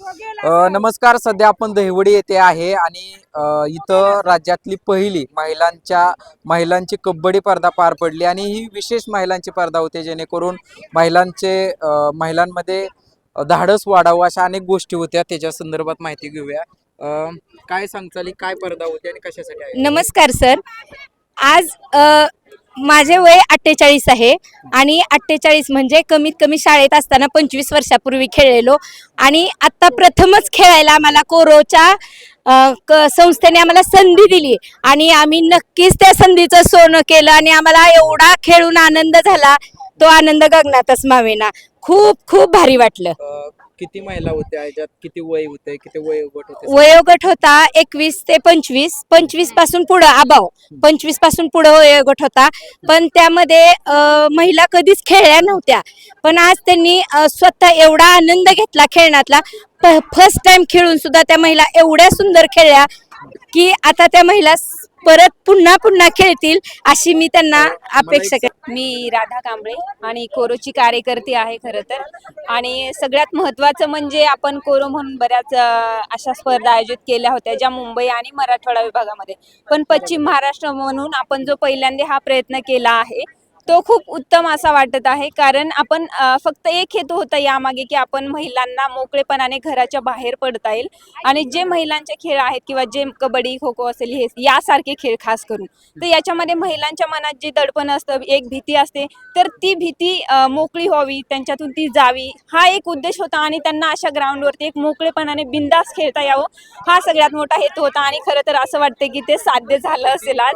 नमस्कार सध्या आपण दहिवडी येथे आहे आणि इथं राज्यातली पहिली महिलांच्या महिलांची कबड्डी स्पर्धा पार पडली आणि ही विशेष महिलांची स्पर्धा होते जेणेकरून महिलांचे महिलांमध्ये धाडस वाढावं अशा अनेक गोष्टी होत्या. त्याच्या संदर्भात माहिती घेऊया. काय सांगताली काय स्पर्धा होती आणि कशासाठी नमस्कार सर. आज माझे वय अठ्ठेचाळीस आहे आणि अठ्ठेचाळीस म्हणजे कमीत कमी शाळेत असताना पंचवीस वर्षापूर्वी खेळलेलो. आणि आत्ता प्रथमच खेळायला आम्हाला कोरोच्या संस्थेने आम्हाला संधी दिली. आणि आम्ही नक्कीच त्या संधीचं सोनं केलं आणि आम्हाला एवढा खेळून आनंद झाला. तो आनंद गगनातच मावेना. खूप खूप भारी वाटलं. किती महिला होत्या? याच्यात किती वय होते? किती वयोगट होते? वयोगट होता एकवीस ते पंचवीस. पंचवीसपासून पुढं अभाव पंचवीसपासून पुढं वयोगट होता. पण त्यामध्ये महिला कधीच खेळल्या नव्हत्या. पण आज त्यांनी स्वतः एवढा आनंद घेतला खेळण्यातला. फर्स्ट टाइम खेळून सुद्धा त्या महिला एवढ्या सुंदर खेळल्या की आता त्या महिला स- परत पुन्हा पुन्हा खेळतील अशी मी त्यांना अपेक्षा करते. मी राधा कांबळे आणि कोरोची कार्यकर्ती आहे खरं तर. आणि सगळ्यात महत्त्वाचं म्हणजे आपण कोरो म्हणून बऱ्याच अशा स्पर्धा आयोजित केल्या होत्या ज्या मुंबई आणि मराठवाडा विभागामध्ये. पण पश्चिम महाराष्ट्र म्हणून आपण जो पहिल्यांदा हा प्रयत्न केला आहे तो खूप उत्तम असा वाटत आहे. कारण आपण फक्त एक हेतू होता यामागे की आपण महिलांना मोकळेपणाने घराच्या बाहेर पडता येईल. आणि जे महिलांचे खेळ आहेत किंवा जे कबड्डी खो खो असेल हे यासारखे खेळ खास करून. तर याच्यामध्ये महिलांच्या मनात जे दडपण असतं एक भीती असते तर ती भीती मोकळी व्हावी त्यांच्यातून ती जावी. हा एक उद्देश होता आणि त्यांना अशा ग्राउंडवरती एक मोकळेपणाने बिंदास खेळता यावं हा सगळ्यात मोठा हेतू होता. आणि खरं तर असं वाटतं की ते साध्य झालं असेल आज.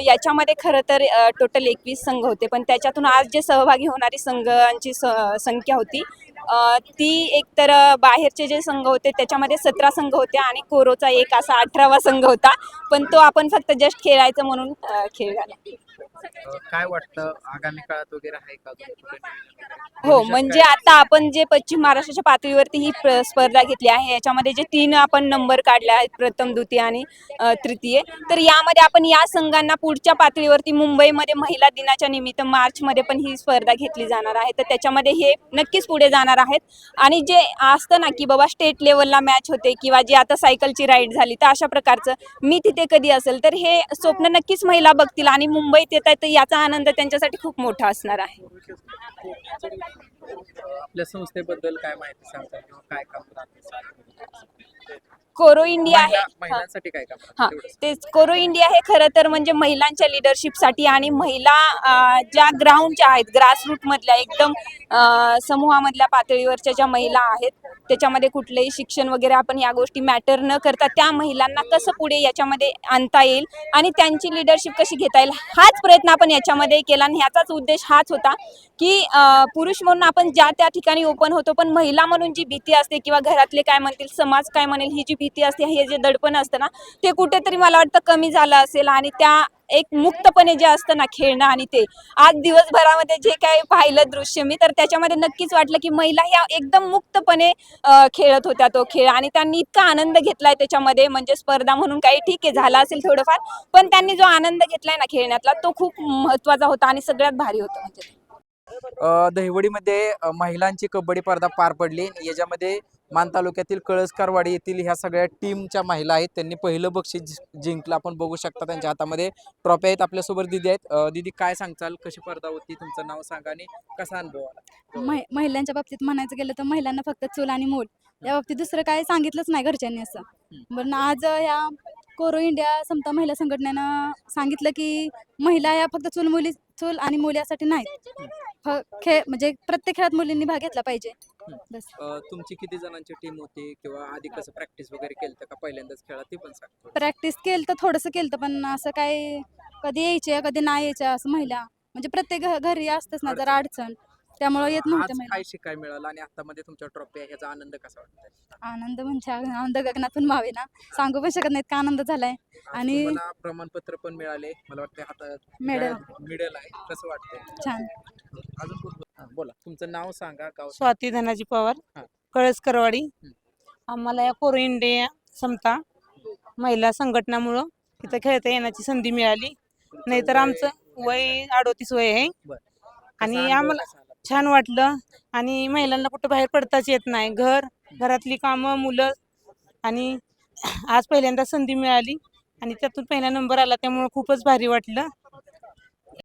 याच्यामध्ये खरं तर टोटल एकवीस संघ होते. पण त्याच्यातून आज जे सहभागी होणारी संघांची स- संख्या होती ती एक तर बाहेरचे जे संघ होते त्याच्यामध्ये सतरा संघ होते आणि कोरोचा एक असा अठरावा संघ होता. पण तो आपण फक्त जस्ट खेळायचं म्हणून खेळ झाला काय वाटतं? आगामी काळात वगैरे आहे का? हो म्हणजे? आता आपण जे पश्चिम महाराष्ट्राच्या पातळीवरती ही प्र- स्पर्धा घेतली आहे याच्यामध्ये जे तीन आपण नंबर काढले आहेत प्रथम द्वितीय आणि तृतीय. तर यामध्ये आपण या संघांना पुढच्या पातळीवरती मुंबईमध्ये महिला दिनाच्या निमित्त मार्चमध्ये पण ही स्पर्धा घेतली जाणार आहे. तर त्याच्यामध्ये हे नक्कीच पुढे जाणार आहेत. आणि जे असतं ना की बाबा स्टेट लेवलला मॅच होते किंवा जी आता सायकलची राईड झाली तर अशा प्रकारचं मी तिथे कधी असेल तर हे स्वप्न नक्कीच महिला बघतील. आणि मुंबईत येत आहेत तर याचा आनंद त्यांच्यासाठी खूप मोठा असणार आहे. आपल्या संस्थेबद्दल काय माहिती सांगता किंवा काय काम कोरो इंडिया आहे महिला- हा. महिलांसाठी काय काम हा तेवढंच. तेच कोरो इंडिया हे खरं तर म्हणजे महिलांच्या लिडरशिपसाठी आणि महिला अं, ज्या ग्राउंडच्या आहेत ग्रासरूट मधल्या एकदम अं, समूहामधल्या पातळीवरच्या ज्या महिला आहेत त्याच्यामध्ये कुठलंही शिक्षण वगैरे आपण या गोष्टी मॅटर न करता त्या महिलांना कसं पुढे याच्यामध्ये आणता येईल आणि त्यांची लिडरशिप कशी घेता येईल हाच प्रयत्न आपण याच्यामध्ये केला आणि ह्याचाच उद्देश हाच होता की अं, पुरुष म्हणून आपण ज्या त्या ठिकाणी ओपन होतो पण महिला म्हणून जी भीती असते किंवा घरातले काय म्हणतील समाज काय म्हणेल ही जी भीती असते हे जे दडपण असतं ना ते कुठेतरी मला वाटतं कमी झालं असेल आणि त्या एक मुक्तपणे जे असतं ना खेळणं आणि ते. आज दिवसभरामध्ये जे काही पाहिलं दृश्य मी तर त्याच्यामध्ये नक्कीच वाटलं की महिला ह्या एकदम मुक्तपणे खेळत होत्या तो खेळ आणि त्यांनी इतका आनंद घेतलाय त्याच्यामध्ये म्हणजे स्पर्धा म्हणून काही ठीक आहे झाला असेल थोडंफार पण त्यांनी जो आनंद घेतलाय ना खेळण्यातला तो खूप महत्त्वाचा होता आणि सगळ्यात भारी होता म्हणजे. दहिवडीमध्ये महिलांची कबड्डी स्पर्धा पार पडली याच्यामध्ये मान तालुक्यातील कळसकारवाडी येथील ह्या सगळ्या टीमच्या महिला आहेत. त्यांनी पहिलं बक्षीस जिंकलं. आपण बघू शकता त्यांच्या हातामध्ये ट्रॉफी आहेत आपल्यासोबत दिदी आहेत. दिदी काय सांगचाल कशी स्पर्धा होती? तुमचं नाव सांगा आणि कसा अनुभव आला? महि- महिलांच्या बाबतीत म्हणायचं गेलं तर महिलांना फक्त चूल आणि मूल. या बाबतीत दुसरं काय सांगितलंच नाही घरच्यांनी असं. पण आज या कोरो इंडिया समता महिला संघटनेनं सांगितलं की महिला या फक्त चूल मुली चूल आणि मुली यासाठी नाहीत. खेळ म्हणजे प्रत्येक खेळात मुलींनी भाग घेतला पाहिजे. बस. अ, तुमची किती जणांची टीम होती किंवा आधी कसं प्रॅक्टिस वगैरे केलं का पहिल्यांदाच खेळा ते पण सांग प्रॅक्टिस केलं तर थोडंसं केलं तर पण असं काय कधी यायचे कधी नाही यायच्या असं महिला. म्हणजे प्रत्येक घ- घरी असतंच ना जरा अडचण. त्यामुळे येत आज नव्हत्या महिला. काय शिकाय मिळालं आणि आतामध्ये तुमच्या ट्रॉफी आहे ह्याचा आनंद कसा वाटतोय? आनंद म्हणजे आनंद गगनातून व्हावे ना. सांगू पण शकत नाहीत का आनंद झालाय. आणि- प्रमाणपत्र पण मिळाले. मला वाटतं हातात मेडल. मिडल आहे. कसं वाटतंय? छान. अजून कोण- हा, बोला. तुमचं नाव सांगा गाव. स्वाती धनाजी पवार. कळसकरवाडी. आम्हाला या कोरो इंडिया समता महिला संघटनामुळं इथं खेळता येण्याची संधी मिळाली. नाहीतर आमचं वय अडोतीस वय आहे. बरं. आणि आम्हाला छान वाटलं. आणि महिलांना कुठं बाहेर पडताच येत नाही. घर घरातली कामं मुलं आणि आज पहिल्यांदा संधी मिळाली. आणि त्यातून पहिला नंबर आला त्यामुळं खूपच भारी वाटलं.